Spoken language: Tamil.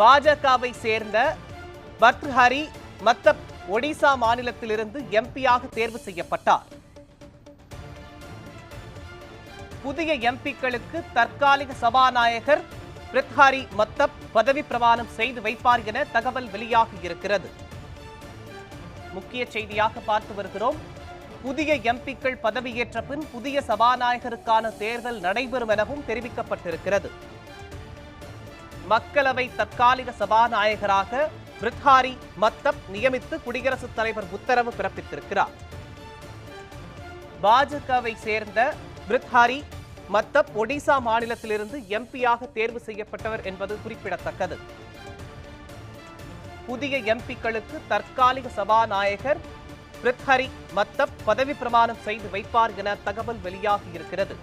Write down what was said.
பாஜகவை சேர்ந்த பர்த்ஹரி மத்தப் ஒடிசா மாநிலத்திலிருந்து எம்பியாக தேர்வு செய்யப்பட்டார். புதிய எம்பிக்களுக்கு தற்காலிக சபாநாயகர் பிரித்ஹாரி மத்தப் பதவி பிரமாணம் செய்து வைப்பார் என தகவல் வெளியாகி இருக்கிறது. முக்கிய செய்தியாக பார்த்து வருகிறோம். புதிய எம்பிக்கள் பதவியேற்ற பின் புதிய சபாநாயகருக்கான தேர்தல் நடைபெறும் எனவும் தெரிவிக்கப்பட்டிருக்கிறது. மக்களவை தற்காலிக சபாநாயகராக பிரித்ஹாரி மத்தப் நியமித்து குடியரசுத் தலைவர் உத்தரவு பிறப்பித்திருக்கிறார். பாஜகவை சேர்ந்த பிரித்ஹாரி மத்தப் ஒடிசா மாநிலத்திலிருந்து எம்பியாக தேர்வு செய்யப்பட்டவர் என்பது குறிப்பிடத்தக்கது. புதிய எம்பிக்களுக்கு தற்காலிக சபாநாயகர் பிரித்ஹரி மத்தப் பதவி பிரமாணம் செய்து வைப்பார் என தகவல் வெளியாகி இருக்கிறது.